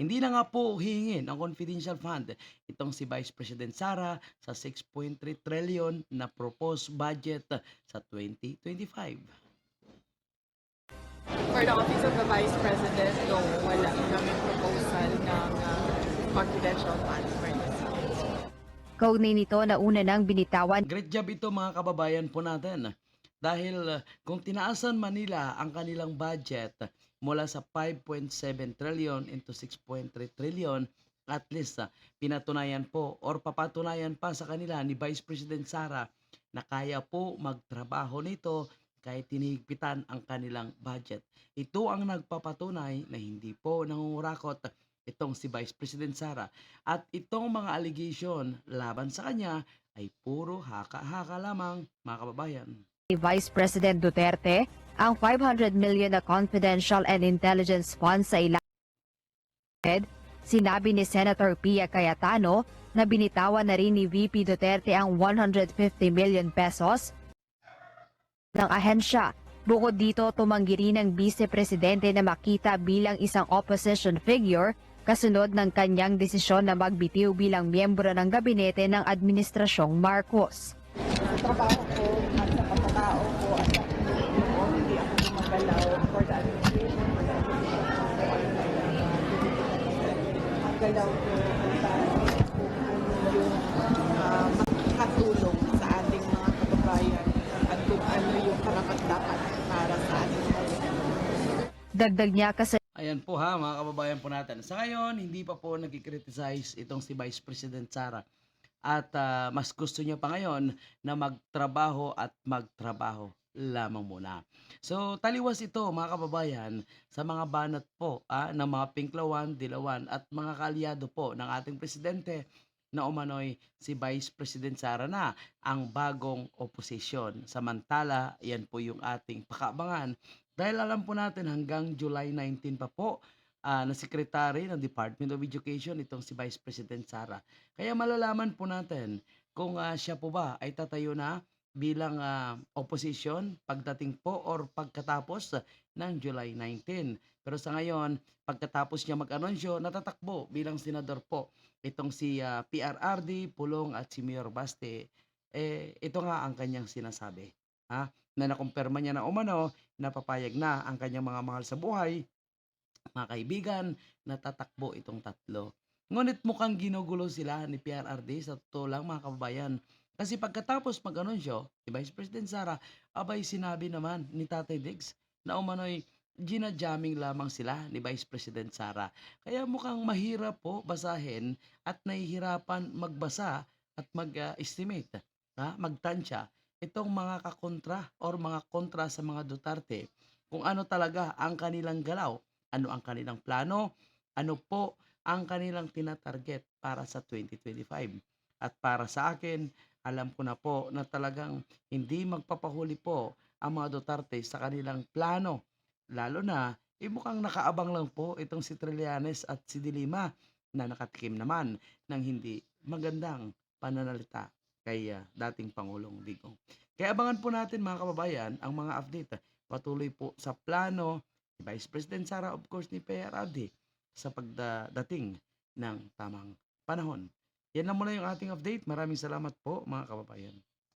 Hindi na nga po hihingin ang confidential fund itong si Vice President Sara sa 6.3 trillion na proposed budget sa 2025. For the Office of the Vice President, no, wala kami proposal ng uh, confidential funds for this. Kaugnay nito na una nang binitawan Great job ito mga kababayan po natin. Dahil uh, kung tinaasan Manila ang kanilang budget mula sa 5.7 trillion into 6.3 trillion, at least uh, pinatunayan po or papatunayan pa sa kanila ni Vice President Sara na kaya po magtrabaho nito kahit tinihigpitan ang kanilang budget. Ito ang nagpapatunay na hindi po nangungurakot itong si Vice President Sara. At itong mga allegation laban sa kanya ay puro haka-haka lamang mga kababayan. Ni Vice President Duterte ang 500 million na confidential and intelligence fund sa ilang Sinabi ni Senator Pia Cayetano na binitawan na rin ni VP Duterte ang 150 million pesos ng ahensya. Bukod dito, tumanggi rin ng Vice Presidente na makita bilang isang opposition figure kasunod ng kanyang desisyon na magbitiw bilang miyembro ng gabinete ng Administrasyong Marcos. trabaho ko at sa pagkatao ko at sa pinili ko, hindi ako gumagalaw for the administration, for the Uh, ating kababayan. Dagdag niya kasi Ayan po ha mga kababayan po natin. Sa ngayon, hindi pa po nagkikriticize itong si Vice President Sara. At ah, mas gusto niya pa ngayon na magtrabaho at magtrabaho lamang muna. So taliwas ito mga kababayan sa mga banat po ah, ng mga pinklawan, dilawan at mga kaalyado po ng ating presidente na umano'y si Vice President Sara na ang bagong oposisyon. Samantala, yan po yung ating pakaabangan dahil alam po natin hanggang July 19 pa po ah, na Secretary ng Department of Education itong si Vice President Sara. Kaya malalaman po natin kung ah, siya po ba ay tatayo na bilang ah, opposition pagdating po or pagkatapos ng July 19. Pero sa ngayon, pagkatapos niya mag-anunsyo, natatakbo bilang senador po itong si ah, PRRD, Pulong at si Mayor Baste. Eh, ito nga ang kanyang sinasabi. Ha? Na nakumpirma niya na umano, napapayag na ang kanyang mga mahal sa buhay, mga kaibigan, natatakbo itong tatlo. Ngunit mukhang ginugulo sila ni PRRD sa totoo lang mga kababayan. Kasi pagkatapos mag-anunsyo, si Vice President Sara, abay sinabi naman ni Tatay Diggs na umano'y ginajamming lamang sila ni Vice President Sara. Kaya mukhang mahirap po basahin at nahihirapan magbasa at mag-estimate, ha? magtansya itong mga kakontra or mga kontra sa mga Duterte kung ano talaga ang kanilang galaw, ano ang kanilang plano, ano po ang kanilang tinatarget para sa 2025. At para sa akin, alam ko na po na talagang hindi magpapahuli po ang mga Duterte sa kanilang plano. Lalo na, eh mukhang nakaabang lang po itong si Trillanes at si Dilima na nakatikim naman ng hindi magandang pananalita kay ah, dating Pangulong Digong. Kaya abangan po natin mga kababayan ang mga update ah, patuloy po sa plano ni Vice President Sara of course ni PRRD sa pagdating ng tamang panahon. Yan lang muna yung ating update. Maraming salamat po mga kababayan.